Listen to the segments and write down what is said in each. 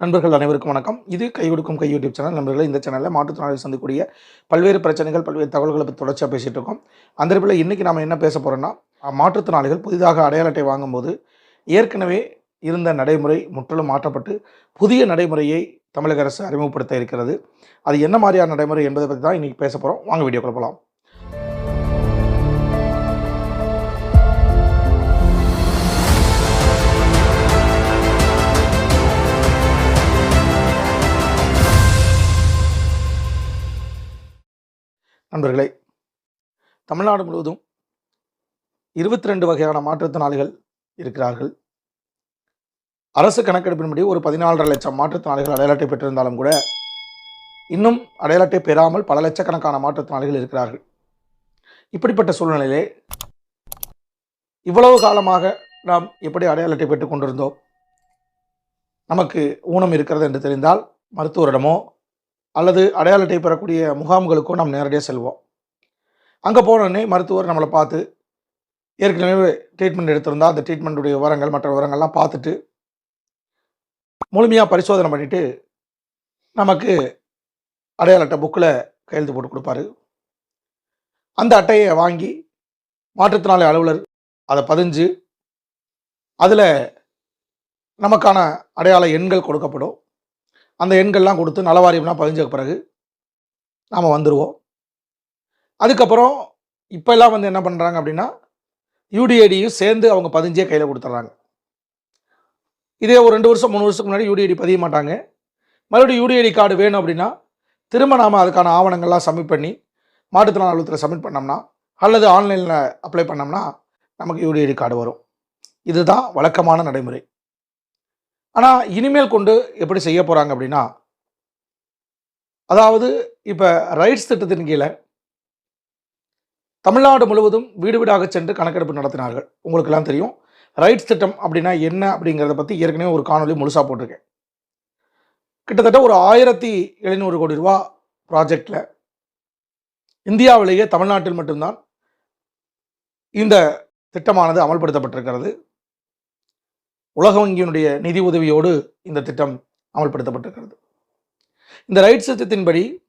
நண்பர்கள் அனைவருக்கும் வணக்கம். இது கை கொடுக்கும் கை யூடியூப் சேனல். நண்பர்கள் இந்த சேனலில் மாற்றுத்திறனாளி சந்திக்கூடிய பல்வேறு பிரச்சனைகள் பல்வேறு தகவல்களை பற்றி தொடர்ச்சியாக பேசிகிட்டு இருக்கோம். அந்த இடத்துல இன்றைக்கி நம்ம என்ன பேச போகிறோம்னா மாற்றுத்திறனாளிகள் புதிதாக அடையாள அட்டை வாங்கும்போது ஏற்கனவே இருந்த நடைமுறை முற்றிலும் மாற்றப்பட்டு புதிய நடைமுறையை தமிழக அரசு அறிமுகப்படுத்த இருக்கிறது. அது என்ன மாதிரியான நடைமுறை என்பதை பற்றி தான் இன்றைக்கி பேச போகிறோம் வாங்க வீடியோக்குள்ள போகலாம் நண்பர்களே தமிழ்நாடு முழுவதும் இருபத்தி ரெண்டு வகையான மாற்றுத்திறனாளிகள் இருக்கிறார்கள். அரசு கணக்கெடுப்பின்படி ஒரு பதினாலரை லட்சம் மாற்றுத்திறனாளிகள் அடையாள அட்டை பெற்றிருந்தாலும் கூட இன்னும் அடையாள அட்டை பெறாமல் பல லட்சக்கணக்கான மாற்றுத்திறனாளிகள் இருக்கிறார்கள். இப்படிப்பட்ட சூழ்நிலையிலே இவ்வளவு காலமாக நாம் எப்படி அடையாள அட்டை பெற்றுக் கொண்டிருந்தோம்? நமக்கு ஊனம் இருக்கிறது என்று தெரிந்தால் மருத்துவரிடமோ அல்லது அடையாள அட்டை பெறக்கூடிய முகாம்களுக்கோ நாம் நேரடியாக செல்வோம். அங்கே போனோடனே மருத்துவர் நம்மளை பார்த்து ஏற்கனவே ட்ரீட்மெண்ட் எடுத்திருந்தால் அந்த ட்ரீட்மெண்ட்டுடைய விவரங்கள் மற்ற விவரங்கள்லாம் பார்த்துட்டு முழுமையாக பரிசோதனை பண்ணிவிட்டு நமக்கு அடையாள அட்டை புக்கில் கையெழுத்து போட்டு கொடுப்பாரு. அந்த அட்டையை வாங்கி மாற்றுத்திறனாளி அலுவலர் அதை பதிஞ்சு அதில் நமக்கான அடையாள எண்கள் கொடுக்கப்படும். அந்த எண்கள்லாம் கொடுத்து நலவாரியம்லாம் பதிஞ்ச பிறகு நாம் வந்துடுவோம் அதுக்கப்புறம் இப்போல்லாம் வந்து என்ன பண்ணுறாங்க அப்படின்னா யூடிஐடியும் சேர்ந்து அவங்க பதிஞ்சே கையில் கொடுத்துட்றாங்க. இதே ஒரு ரெண்டு வருஷம் மூணு வருஷத்துக்கு முன்னாடி யூடிஐடி பதிய மாட்டாங்க. மறுபடியும் யூடிஐடி கார்டு வேணும் அப்படின்னா திரும்ப நாம் அதுக்கான ஆவணங்கள்லாம் சப்மிட் பண்ணி மாற்றுத்திறனாளி அலுவலகத்தில் சப்மிட் பண்ணோம்னா அல்லது ஆன்லைனில் அப்ளை பண்ணோம்னா நமக்கு யூடிஐடி கார்டு வரும். இதுதான் வழக்கமான நடைமுறை. ஆனால் இனிமேல் கொண்டு எப்படி செய்ய போகிறாங்க அப்படின்னா அதாவது இப்போ ரைட்ஸ் திட்டத்தின் கீழே தமிழ்நாடு முழுவதும் வீடு வீடாக சென்று கணக்கெடுப்பு நடத்தினார்கள். உங்களுக்கெல்லாம் தெரியும். ரைட்ஸ் திட்டம் அப்படின்னா என்ன அப்படிங்கிறத பற்றி ஏற்கனவே ஒரு காணொலி முழுசாக போட்டிருக்கேன். கிட்டத்தட்ட ஒரு ஆயிரத்தி எழுநூறு கோடி ரூபா ப்ராஜெக்டில் இந்தியாவிலேயே தமிழ்நாட்டில் மட்டும்தான் இந்த திட்டமானது அமல்படுத்தப்பட்டிருக்கிறது. உலக வங்கியினுடைய நிதி உதவியோடு இந்த திட்டம் அமல்படுத்தப்பட்டிருக்கிறது. இந்த ரைட்ஸ் திட்டத்தின்படி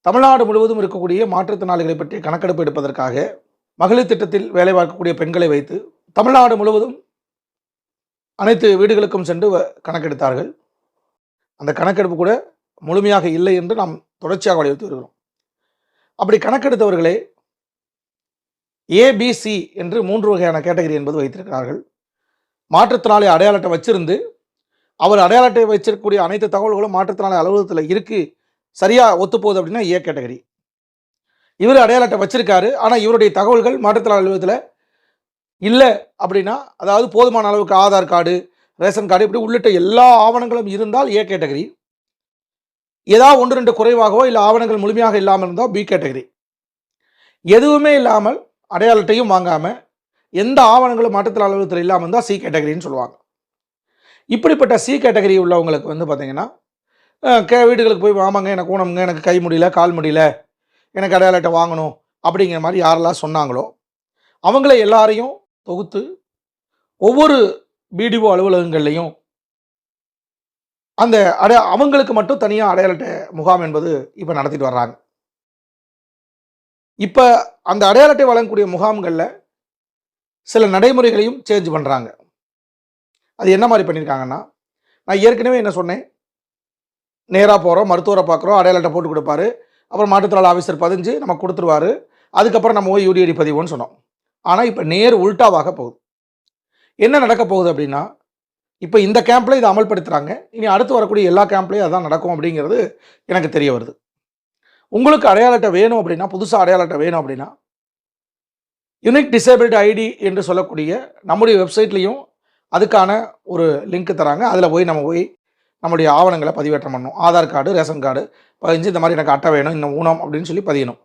தமிழ்நாடு முழுவதும் இருக்கக்கூடிய மாற்றுத்திறனாளிகளை பற்றி கணக்கெடுப்பு எடுப்பதற்காக மகளிர் திட்டத்தில் வேலை பார்க்கக்கூடிய பெண்களை வைத்து தமிழ்நாடு முழுவதும் அனைத்து வீடுகளுக்கும் சென்று வ- கணக்கெடுத்தார்கள். அந்த கணக்கெடுப்பு கூட முழுமையாக இல்லை என்று நாம் தொடர்ச்சியாக வலியுறுத்தி வருகிறோம். அப்படி கணக்கெடுத்தவர்களே ஏபிசி என்று மூன்று வகையான கேட்டகரி என்பது வைத்திருக்கிறார்கள். மாற்றுத்திறனாளி அடையாள அட்டை வச்சிருந்து அவர் அடையாள அட்டை வச்சிருக்கக்கூடிய அனைத்து தகவல்களும் மாற்றுத்திறனாளி அலுவலகத்தில் இருக்குது சரியாக ஒத்துப்போகுது அப்படின்னா ஏ கேட்டகரி. இவர் அடையாள அட்டை வச்சிருக்காரு ஆனால் இவருடைய தகவல்கள் மாற்றுத்திறனாளி அலுவலகத்தில் இல்லை அப்படின்னா அதாவது போதுமான அளவுக்கு ஆதார் கார்டு ரேஷன் கார்டு இப்படி உள்ளிட்ட எல்லா ஆவணங்களும் இருந்தால் ஏ கேட்டகரி. ஏதாவது ஒன்று ரெண்டு குறைவாகவோ இல்லை ஆவணங்கள் முழுமையாக இல்லாமல் இருந்தால் பி கேட்டகரி. எதுவுமே இல்லாமல் அடையாளத்தையும் வாங்காமல் எந்த ஆவணங்களும் மாற்றுத்திறனாளி அலுவலகத்தில் இல்லாமல் இருந்தால் சி கேட்டகரின்னு சொல்லுவாங்க. இப்படிப்பட்ட சி கேட்டகரி உள்ளவங்களுக்கு வந்து பார்த்தீங்கன்னா கே வீடுகளுக்கு போய் ஆமாங்க எனக்கு ஊனமுங்க எனக்கு கை முடியல கால் முடியல எனக்கு அடையாள அட்டை வாங்கணும் அப்படிங்கிற மாதிரி யாரெல்லாம் சொன்னாங்களோ அவங்கள எல்லாரையும் தொகுத்து ஒவ்வொரு பிடிஓ அலுவலகங்கள்லையும் அந்த அடைய அவங்களுக்கு மட்டும் தனியாக அடையாள அட்டை முகாம் என்பது இப்போ நடத்திட்டு வர்றாங்க. இப்போ அந்த அடையாள அட்டை வழங்கக்கூடிய முகாம்களில் சில நடைமுறைகளையும் சேஞ்ச் பண்ணுறாங்க அது என்ன மாதிரி பண்ணியிருக்காங்கன்னா நான் ஏற்கனவே என்ன சொன்னேன்? நேராக போகிறோம் மருத்துவரை பார்க்குறோம் அடையாள அட்டை போட்டு கொடுப்பாரு. அப்புறம் மாற்றுத்திறனாளி ஆஃபீஸர் பதிஞ்சு நம்ம கொடுத்துருவாரு. அதுக்கப்புறம் நம்ம போய் யூடிஐடி பதிவோன்னு சொன்னோம். ஆனால் இப்போ நேர் உல்ட்டாவாக போகுது. என்ன நடக்க போகுது அப்படின்னா இப்போ இந்த கேம்பில் இதை அமல்படுத்துகிறாங்க இனி அடுத்து வரக்கூடிய எல்லா கேம்ப்லேயும் அதான் நடக்கும் அப்படிங்கிறது எனக்கு தெரிய வருது. உங்களுக்கு அடையாள அட்டை வேணும் அப்படின்னா புதுசாக அடையாள அட்டை வேணும் அப்படின்னா யுனிக் டிசேபிலிட்டி ஐடி என்று சொல்லக்கூடிய நம்முடைய வெப்சைட்லேயும் அதுக்கான ஒரு லிங்க் தராங்க. அதில் போய் நம்ம போய் நம்முடைய ஆவணங்களை பதிவேற்றம் பண்ணணும். ஆதார் கார்டு ரேஷன் கார்டு பதிஞ்சு இந்த மாதிரி எனக்கு அட்டை வேணும் இந்த ஊனம் அப்படின்னு சொல்லி பதியணும்.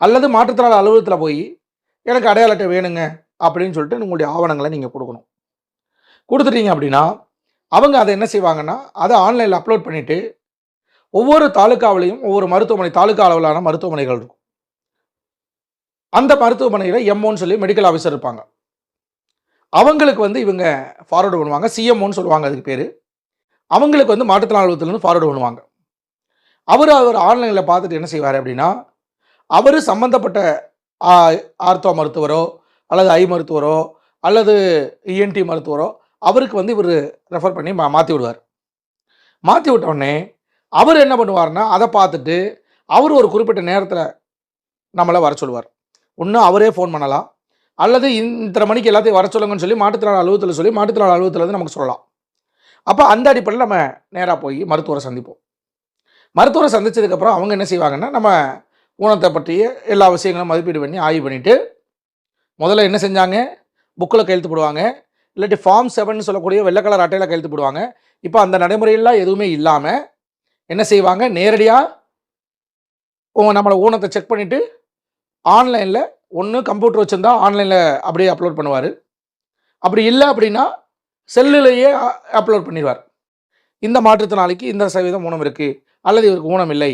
அல்லது மாற்றுத்திறனாளி அலுவலகத்தில் போய் எனக்கு அடையாள அட்டை வேணுங்க அப்படின்னு சொல்லிட்டு உங்களுடைய ஆவணங்களை நீங்கள் கொடுக்கணும். கொடுத்துட்டீங்க அப்படின்னா அவங்க அதை என்ன செய்வாங்கன்னா அதை ஆன்லைனில் அப்லோட் பண்ணிவிட்டு ஒவ்வொரு தாலுக்காவிலையும் ஒவ்வொரு மருத்துவமனை தாலுக்கா அளவிலான மருத்துவமனைகள் இருக்கும். அந்த மருத்துவமனையில் எம்ஓன்னு சொல்லி மெடிக்கல் ஆஃபீஸர் இருப்பாங்க. அவங்களுக்கு வந்து இவங்க ஃபார்வர்டு பண்ணுவாங்க. சிஎம்ஓன்னு சொல்லுவாங்க அதுக்கு பேர். அவங்களுக்கு வந்து மாற்றுத்திறனாளி அலுவலகத்திலேருந்து ஃபார்வர்டு பண்ணுவாங்க. அவர் அவர் ஆன்லைனில் பார்த்துட்டு என்ன செய்வார் அப்படின்னா அவர் சம்மந்தப்பட்ட ஆ- ஆர்த்தோ மருத்துவரோ அல்லது ஐ மருத்துவரோ அல்லது இஎன்டி மருத்துவரோ அவருக்கு வந்து இவர் ரெஃபர் பண்ணி மா மாற்றி விடுவார். மாற்றி விட்ட அவர் என்ன பண்ணுவார்னா அதை பார்த்துட்டு அவர் ஒரு குறிப்பிட்ட நேரத்தில் நம்மளை வர சொல்லுவார். ஒன்று அவரே ஃபோன் பண்ணலாம். அல்லது இத்தனை மணிக்கு எல்லாத்தையும் வர சொல்லுங்கன்னு சொல்லி மாற்றுத்திறனாளி அலுவலகத்தில் சொல்லி மாற்றுத்திறனாளி அலுவலகத்தில் வந்து நமக்கு சொல்லலாம். அப்போ அந்த அடிப்படையில் நம்ம நேராக போய் மருத்துவரை சந்திப்போம். மருத்துவரை சந்தித்ததுக்கப்புறம் அவங்க என்ன செய்வாங்கன்னா நம்ம ஊனத்தை பற்றிய எல்லா விஷயங்களும் மதிப்பீடு பண்ணி ஆய்வு பண்ணிவிட்டு முதல்ல என்ன செஞ்சாங்க? புக்கில் கையெழுத்து போடுவாங்க. இல்லாட்டி ஃபார்ம் செவன் சொல்லக்கூடிய வெள்ளை கலர் அட்டையில் கையெழுத்து போடுவாங்க. இப்போ அந்த நடைமுறையெல்லாம் எதுவுமே இல்லாமல் என்ன செய்வாங்க? நேரடியாக நம்மளை ஊனத்தை செக் பண்ணிவிட்டு ஆன்லைனில் ஒன்று கம்ப்யூட்டர் வச்சுருந்தா ஆன்லைனில் அப்படியே அப்லோட் பண்ணுவார். அப்படி இல்லை அப்படின்னா செல்லுலேயே அப்லோட் பண்ணிடுவார் இந்த மாற்றுத்திறனாளிக்கு இந்த சதவீதம் ஊனம் இருக்குது அல்லது இவருக்கு ஊனம் இல்லை.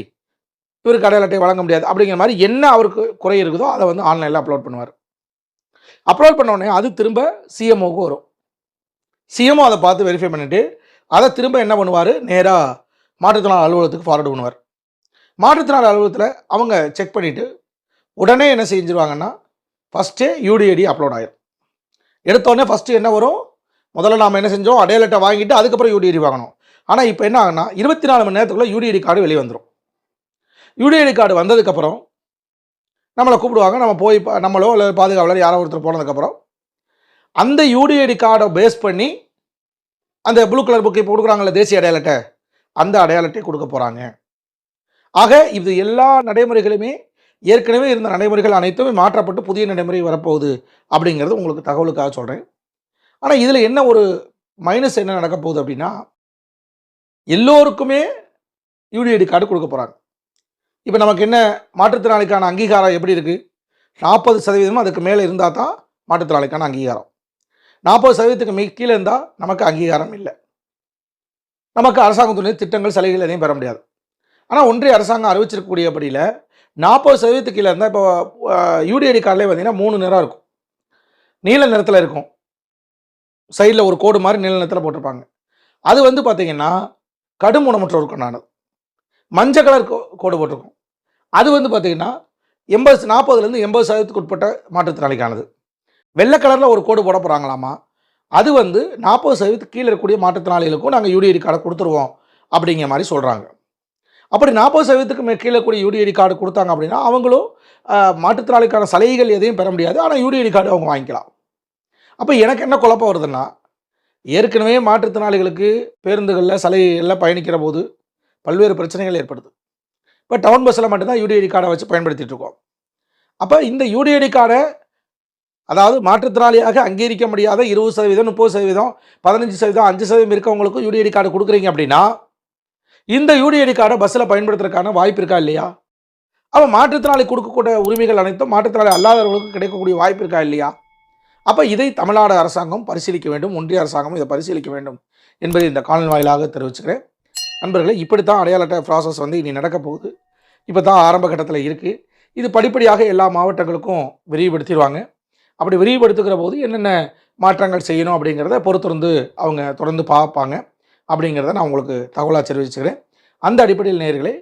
இவர் அடையாள அட்டை வழங்க முடியாது. அப்படிங்கிற மாதிரி என்ன அவருக்கு குறை இருக்குதோ அதை வந்து ஆன்லைனில் அப்லோட் பண்ணுவார். அப்லோட் பண்ண உடனே அது திரும்ப சிஎம்ஓக்கு வரும். சிஎம்ஓ அதை பார்த்து வெரிஃபை பண்ணிவிட்டு அதை திரும்ப என்ன பண்ணுவார்? நேராக மாற்றுத்திறனாளர் அலுவலகத்துக்கு ஃபார்வர்டு பண்ணுவார். மாற்றுத்திறனாளர் அலுவலகத்தில் அவங்க செக் பண்ணிவிட்டு உடனே என்ன செஞ்சுருவாங்கன்னா ஃபஸ்ட்டே யூடிஐடி அப்லோட் ஆயிரும். எடுத்தோடனே ஃபஸ்ட்டு என்ன வரும்? முதல்ல நாம் என்ன செஞ்சோம்? அடையாள வாங்கிட்டு அதுக்கப்புறம் யூடிஐடி வாங்கணும். ஆனால் இப்போ என்ன ஆகுனா இருபத்தி நாலு மணி நேரத்துக்குள்ளே யூடிஐடி கார்டு வெளியே வந்துடும் யூடிஐடி கார்டு வந்ததுக்கப்புறம் நம்மளை கூப்பிடுவாங்க. நம்ம போய் நம்மளோ இல்லை பாதுகாவலர் யாரோ ஒருத்தர் போனதுக்கப்புறம் அந்த யூடிஐடி கார்டை பேஸ் பண்ணி அந்த ப்ளூ கலர் புக்கை இப்போ தேசிய அடையாள அட்டை அந்த அடையாள அட்டை கொடுக்க போகிறாங்க ஆக இது எல்லா நடைமுறைகளுமே ஏற்கனவே இருந்த நடைமுறைகள் அனைத்துமே மாற்றப்பட்டு புதிய நடைமுறை வரப்போகுது அப்படிங்கிறது உங்களுக்கு தகவலுக்காக சொல்கிறேன் ஆனால் இதில் என்ன ஒரு மைனஸ் என்ன நடக்க போகுது அப்படின்னா எல்லோருக்குமே யூடிஐடி கார்டு கொடுக்க போகிறாங்க இப்போ நமக்கு என்ன மாற்றுத்திறனாளிக்கான அங்கீகாரம் எப்படி இருக்குது நாற்பது சதவீதமும் அதுக்கு மேலே இருந்தால் தான் மாற்றுத்திறனாளிக்கான அங்கீகாரம். நாற்பது சதவீதத்துக்கு மிக கீழே இருந்தால் நமக்கு அங்கீகாரம் இல்லை. நமக்கு அரசாங்கத்துடைய திட்டங்கள் சலுகைகள் எதையும் பெற முடியாது. ஆனால் ஒன்றிய அரசாங்கம் அறிவிச்சிருக்கக்கூடியபடியில் நாற்பது சதவீதத்துக்கு கீழே இருந்தால் இப்போ யூடிஐடி கார்டிலே பார்த்தீங்கன்னா மூணு நிறம் இருக்கும். நீல நிறத்தில் இருக்கும். சைடில் ஒரு கோடு மாதிரி நீல நிறத்தில் போட்டிருப்பாங்க. அது வந்து பார்த்தீங்கன்னா கடும் ஊனமுற்றோருக்குண்டானது மஞ்சள் கலர் கோ கோடு போட்டிருக்கும். அது வந்து பார்த்தீங்கன்னா எண்பது நாற்பதுலேருந்து எண்பது சதவீதத்துக்கு உட்பட்ட மாற்றுத்திறனாளிக்கானது. வெள்ளை கலரில் ஒரு கோடு போட போகிறாங்களாமா அது வந்து நாற்பது சதவீதத்துக்கு கீழே இருக்கக்கூடிய மாற்றுத்திறனாளிகளுக்கும் நாங்கள் யூடிஐடி கார்டை கொடுத்துருவோம் அப்படிங்கிற மாதிரி சொல்கிறாங்க அப்படி நாற்பது சதவீதத்துக்கு மே கீழே கூடிய யூடிஐடி கார்டு கொடுத்தாங்க அப்படின்னா அவங்களும் ஆஹ், மாற்றுத்திறனாளிக்கான சலுகைகள் எதையும் பெற முடியாது. ஆனால் யூடிஐடி கார்டு அவங்க வாங்கிக்கலாம். அப்போ எனக்கு என்ன குழப்பம் வருதுன்னா ஏற்கனவே மாற்றுத்திறனாளிகளுக்கு பேருந்துகளில் சலுகைகளில் பயணிக்கிற போது பல்வேறு பிரச்சனைகள் ஏற்படுது. இப்போ டவுன் பஸ்ஸில் மட்டும்தான் யூடிஐடி கார்டை வச்சு பயன்படுத்திட்டு இருக்கோம். அப்போ இந்த யூடிஐடி கார்டை அதாவது மாற்றுத்திறனாளியாக அங்கீகரிக்க முடியாத இருபது சதவீதம் முப்பது சதவீதம் பதினஞ்சு சதவீதம் அஞ்சு சதவீதம் இருக்கவங்களுக்கும் யூடிஐடி கார்டு கொடுக்குறீங்க அப்படின்னா இந்த யூடிஐடி கார்டை பஸ்ஸில் பயன்படுத்துறதுக்கான வாய்ப்பு இருக்கா இல்லையா? அப்போ மாற்றுத்திறனாளி கொடுக்கக்கூடிய உரிமைகள் அனைத்தும் மாற்றுத்திறனாளி அல்லாதவர்களுக்கு கிடைக்கக்கூடிய வாய்ப்பு இருக்கா இல்லையா? அப்போ இதை தமிழ்நாடு அரசாங்கம் பரிசீலிக்க வேண்டும் ஒன்றிய அரசாங்கம் இதை பரிசீலிக்க வேண்டும் என்பதை இந்த காணொலி வாயிலாக தெரிவிச்சுக்கிறேன். நண்பர்களே இப்படி தான் அடையாள அட்டை ப்ராசஸ் வந்து இனி நடக்க போகுது. இப்போ தான் ஆரம்ப கட்டத்தில் இருக்குது இது படிப்படியாக எல்லா மாவட்டங்களுக்கும் விரிவுபடுத்திடுவாங்க. அப்படி விரிவுபடுத்துகிற போது என்னென்ன மாற்றங்கள் செய்யணும் அப்படிங்கிறத பொறுத்திருந்து அவங்க தொடர்ந்து பார்ப்பாங்க. அப்படிங்கிறத நான் உங்களுக்கு தகவலாக தெரிவிச்சுக்கிறேன். அந்த அடிப்படையில் நேர்களை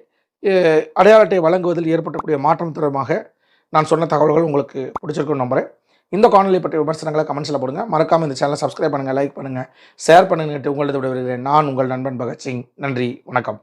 அடையாள அட்டை வழங்குவதில் ஏற்பட்டக்கூடிய மாற்றம் தொடர்பாக நான் சொன்ன தகவல்கள் உங்களுக்கு பிடிச்சிருக்குன்னு நம்புகிறேன் இந்த காணொலி பற்றிய விமர்சனங்களை கமெண்ட்ஸில் போடுங்க. மறக்காமல் இந்த சேனலை சப்ஸ்கிரைப் பண்ணுங்கள் லைக் பண்ணுங்கள் ஷேர் பண்ணுங்கட்டு உங்களது விட நான் உங்கள் நண்பன் பகத்சிங். நன்றி வணக்கம்.